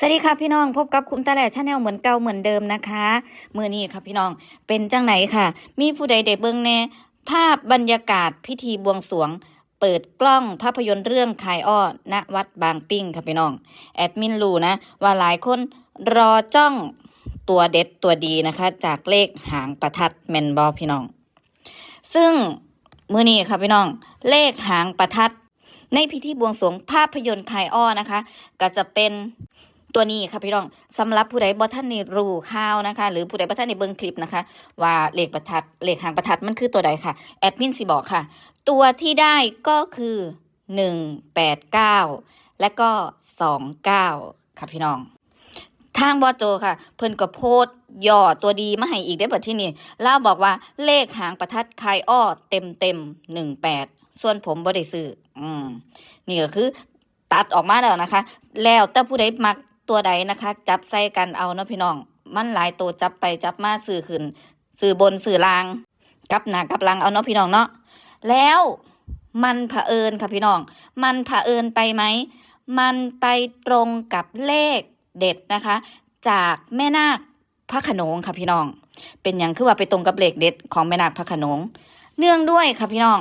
สวัสดีค่ะพี่น้องพบกับคุณตาแหล่ชาแนลเหมือนเก่าเหมือนเดิมนะคะมือนี้ค่ะพี่น้องเป็นจังไหนค่ะ มีผู้ใดได้เบิ่งแน่ภาพบรรยากาศพิธีบวงสวง เปิดกล้องภาพยนตร์เรื่องคายอ้อณวัดบางปิ้งค่ะพี่น้อง แอดมินรู้นะ ว่าหลายคนรอจ้องตัวเด็ดตัวดีนะคะ จากเลขหางประทัดแมนบอพี่น้อง ซึ่งมือนี้ค่ะพี่น้อง เลขหางประทัด ในพิธีบวงสวงภาพยนตร์คายอ้อนะคะ ก็จะเป็น ตัวนี้ค่ะพี่น้องสำหรับผู้ใดบ่ท่านนี่รู้ข่าวนะคะ หรือผู้ใดบ่ท่านนี่เบิ่งคลิปนะคะ ว่าเลขประทัดเลขหางประทัดมันคือตัวใดค่ะแอดมินสิบอกค่ะ ตัวที่ได้ก็คือ189และก็29ค่ะพี่น้องทางบอโจค่ะ เพิ่นก็โพสย่อตัวดีมาให้อีกได้บัดที่นี่เล่าบอกว่าเลขหางประทัดคายอ้อเต็มเต็มหนึ่งแปดส่วนผมบ่ได้ซื้ออืมนี่ก็คือตัดออกมาแล้วนะคะ แล้วแต่ผู้ใดมัก ตัวใดนะคะ จับใส่กันเอาเนาะพี่น้อง มันหลายตัวจับไปจับมาสื่อขึ้น สื่อบนสื่อลาง กับหนากับลังเอาเนาะพี่น้องเนาะแล้วมันเผอิญค่ะพี่น้อง มันเผอิญไปไหม มันไปตรงกับเลขเด็ดนะคะ จากแม่นาคพระขนงค่ะพี่น้อง เป็นอย่างคือว่าไปตรงกับเลขเด็ดของแม่นาคพระขนง เนื่องด้วยค่ะพี่น้อง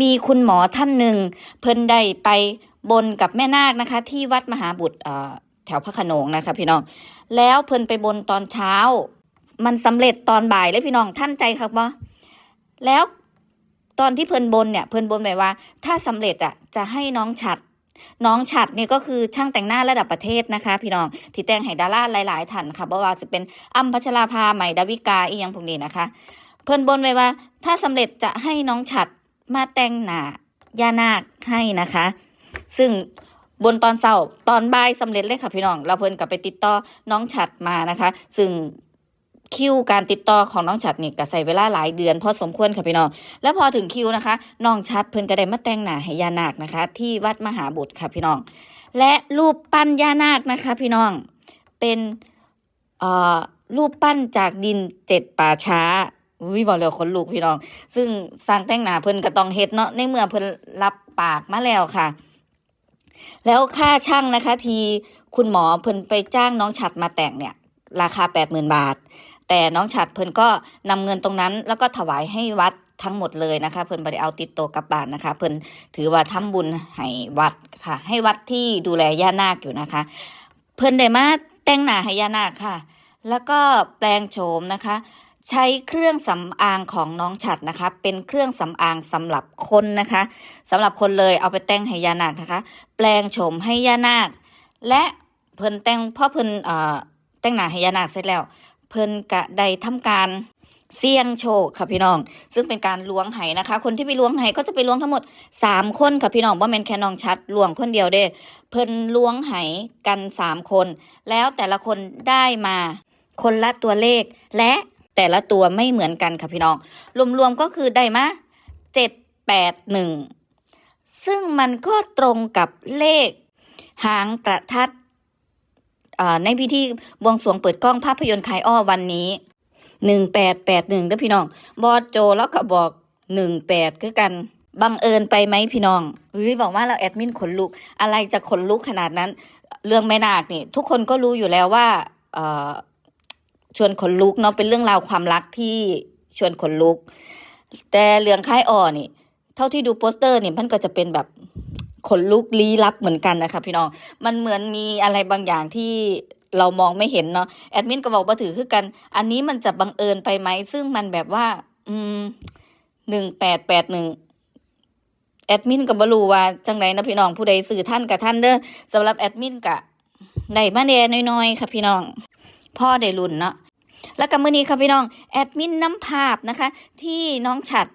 มีคุณหมอท่านหนึ่งเพิ่นได้ไปบนกับแม่นาคนะคะ ที่วัดมหาบุตรเอ่อ แถวพระขนงนะคะพี่น้อง แล้วเพิ่นไปบนตอนเช้า มันสำเร็จตอนบ่ายเลยพี่น้องท่านใจครับบ่แล้วตอนที่เพิ่นบนเนี่ยเพิ่นบนไปว่า ถ้าสำเร็จอะจะให้น้องฉัดน้องฉัดนี่ก็คือช่างแต่งหน้าระดับประเทศนะคะ พี่น้องที่แต่งให้ดาราหลาย ๆท่านค่ะบ่ว่าจะเป็นอัมพัชราภาใหม่ดาวิกาอียังพวกนี้นะคะ เพิ่นบนไว้ว่า ถ้าสำเร็จจะให้น้องฉัดมาแต่งหน้ายานาคให้นะคะ ซึ่ง บนตอนเศร้าตอนบ่ายสำเร็จเลยค่ะพี่น้อง เราเพิ่นกลับไปติดต่อน้องฉัดมานะคะ ซึ่งคิวการติดต่อของน้องฉัดนี่ก็ใส่เวลาหลายเดือนพอสมควรค่ะพี่น้อง แล้วพอถึงคิวนะคะน้องชัดเพิ่นก็ได้มาแต่งหน้าให้ยานาคนะคะ ที่วัดมหาบุตรค่ะพี่น้อง และรูปปั้นย่านาคนะคะ พี่น้องเป็นเอ่อรูปปั้นจากดินเจ็ดป่าช้าอุ้ยบอกเลยคนลุกพี่น้อง ซึ่งสร้างแต่งหน้าเพิ่นก็ต้องเฮ็ดเนาะในเมื่อเพิ่นรับปากมาแล้วค่ะ แล้วค่าช่างนะคะทีคุณหมอเพิ่นไปจ้างน้องฉัดมาแต่งเนี่ย ราคาแปดหมื่นบาท แต่น้องฉัดเพิ่นก็นำเงินตรงนั้น แล้วก็ถวายให้วัดทั้งหมดเลยนะคะ เพิ่นบ่ได้เอาติดตัวกลับบ้านนะคะ เพิ่นถือว่าทำบุญให้วัดค่ะ ให้วัดที่ดูแลย่านาคอยู่นะคะ เพิ่นได้มาแต่งหน้าให้ย่านาคค่ะ แล้วก็แปลงโฉมนะคะ ใช้เครื่องสำอางของน้องฉัดนะคะ เป็นเครื่องสำอางสำหรับคนนะคะสำหรับคนเลยเอาไปแต่งให้ยานาคนะคะ แปลงโฉมให้ย่านาค และเพิ่นแต่งพ่อเพิ่นเอ่อแต่งหน้าให้ยานาคเสร็จแล้ว เพิ่นกะได้ทำการเสี่ยงโชคค่ะพี่น้อง ซึ่งเป็นการล้วงไหนะคะ คนที่ไปล้วงไหก็จะไปล้วงทั้งหมดสามคนค่ะพี่น้องว่าแมนแค่น้องชัดล้วงคนเดียวเด้ เพิ่นล้วงไหกันสามคน แล้วแต่ละคนได้มาคนละตัวเลขและ แต่ละตัวไม่เหมือนกันค่ะพี่น้อง รวมๆก็คือได้มาเจ็ดแปดหนึ่งซึ่งมันก็ตรงกับเลขหางประทัดในพิธีบวงสรวงเปิดกล้องภาพยนตร์คายอ้อวันนี้หนึ่งแปดแปดหนึ่งเด้อพี่น้อง บอโจแล้วก็บอกหนึ่งแปดคือกันบังเอิญไปไหมพี่น้องเฮ้ยบอกว่าเราแอดมินขนลุก อะไรจะขนลุกขนาดนั้น เรื่องแม่นาคนี่ ทุกคนก็รู้อยู่แล้วว่า ชวนขนลุกเนาะเป็นเรื่องราวความรักที่ชวนขนลุก แต่เรื่องค่ายอ้อนี่ เท่าที่ดูโปสเตอร์นี่มันก็จะเป็นแบบขนลุกลี้ลับเหมือนกันนะคะพี่น้อง มันเหมือนมีอะไรบางอย่างที่เรามองไม่เห็นเนาะแอดมินก็บอกว่าถือคือกัน อันนี้มันจะบังเอิญไปไหม ซึ่งมันแบบว่า อืมหนึ่งแปดแปดหนึ่งแอดมินก็บบรูว่าจังไรนะพี่น้องผู้ใดสื่อท่านกับท่านเด้อสำหรับแอดมินกะได้มาแน่น้อยๆค่ะพี่น้อง พ่อได้รุ่นเนาะแล้วก็มื้อนี้ค่ะพี่น้องแอดมินน้ำภาพนะคะ ที่น้องฉัด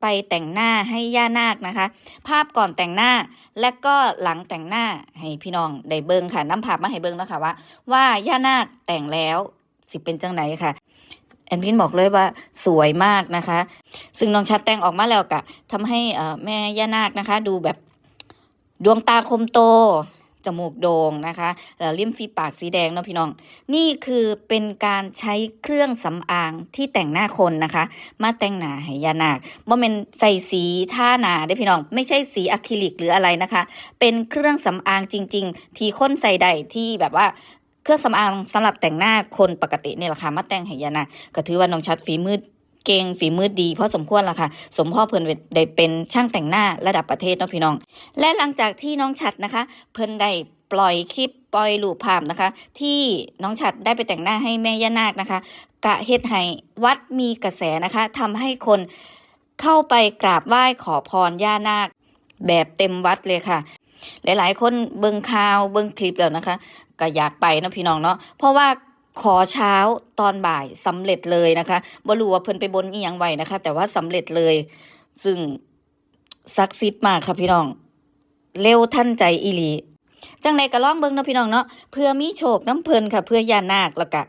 ไปแต่งหน้าให้ย่านาคนะคะ ภาพก่อนแต่งหน้าและก็หลังแต่งหน้าให้พี่น้องได้เบิ่งค่ะน้ำภาพมาให้เบิ่งนะคะว่า ว่าย่านาคแต่งแล้วสิเป็นจังไหนค่ะแอนพินบอกเลยว่าสวยมากนะคะ ซึ่งน้องชัดแต่งออกมาแล้วกะทำให้แม่ย่านาคนะคะ ดูแบบดวงตาคมโต จมูกโด่งนะคะแล้วริมฝีปากสีแดงเนาะพี่น้อง นี่คือเป็นการใช้เครื่องสำอางที่แต่งหน้าคนนะคะ มาแต่งหน้าให้ยานาคบ่แม่นใส่สีท่าหนาได้พี่น้อง ไม่ใช่สีอะคริลิกหรืออะไรนะคะ เป็นเครื่องสำอางจริง ๆ ที่คนใส่ได้ที่แบบว่าเครื่องสำอางสำหรับแต่งหน้าคนปกตินี่แหละค่ะมาแต่งให้ยานาก็ถือว่าน้องชัดฝีมือ เก่งฝีมือดีพอสมควรละค่ะ สมพ่อเพิ่นได้เป็นช่างแต่งหน้าระดับประเทศเนาะพี่น้อง และหลังจากที่น้องชัดนะคะ เพิ่นได้ปล่อยคลิปปล่อยรูปภาพนะคะ ที่น้องชัดได้ไปแต่งหน้าให้แม่ย่านาคนะคะ กะเฮ็ดให้วัดมีกระแสนะคะทำให้คนเข้าไปกราบไหว้ขอพรย่านาค แบบเต็มวัดเลยค่ะ หลายๆ คนเบิ่งข่าวเบิ่งคลิปแล้วนะคะ ก็อยากไปนะพี่น้องเนาะเพราะว่า ขอเช้าตอนบ่ายสำเร็จเลยนะคะบ่รู้ว่าเพิ่นไปบนอีหยังไว้นะคะ แต่ว่าสำเร็จเลย ซึ่งศักดิ์สิทธิ์มากค่ะพี่น้อง เร็วทันใจอีหลีจังใดก็ลองเบิ่งเนาะพี่น้องเนาะเพื่อมีโชคน้ำเพิ่นค่ะ เพื่อย่านาคแล้วก็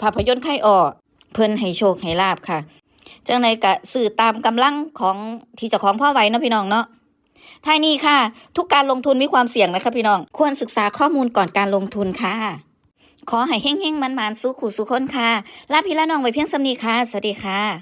ภาพยนตร์ไข่ออเพิ่นให้โชคให้ลาบค่ะ จังใดก็สื่อตามกำลังของที่เจ้าของพ่อไว้เนาะพี่น้องเนาะท้ายนี้ค่ะ ทุกการลงทุนมีความเสี่ยงนะคะพี่น้อง ควรศึกษาข้อมูลก่อนการลงทุนค่ะ ขอให้เฮ้งๆมันๆสู้ขู่สู้คนค่ะลาพี่ละน้องไว้เพียงสำนีค่ะ สวัสดีค่ะ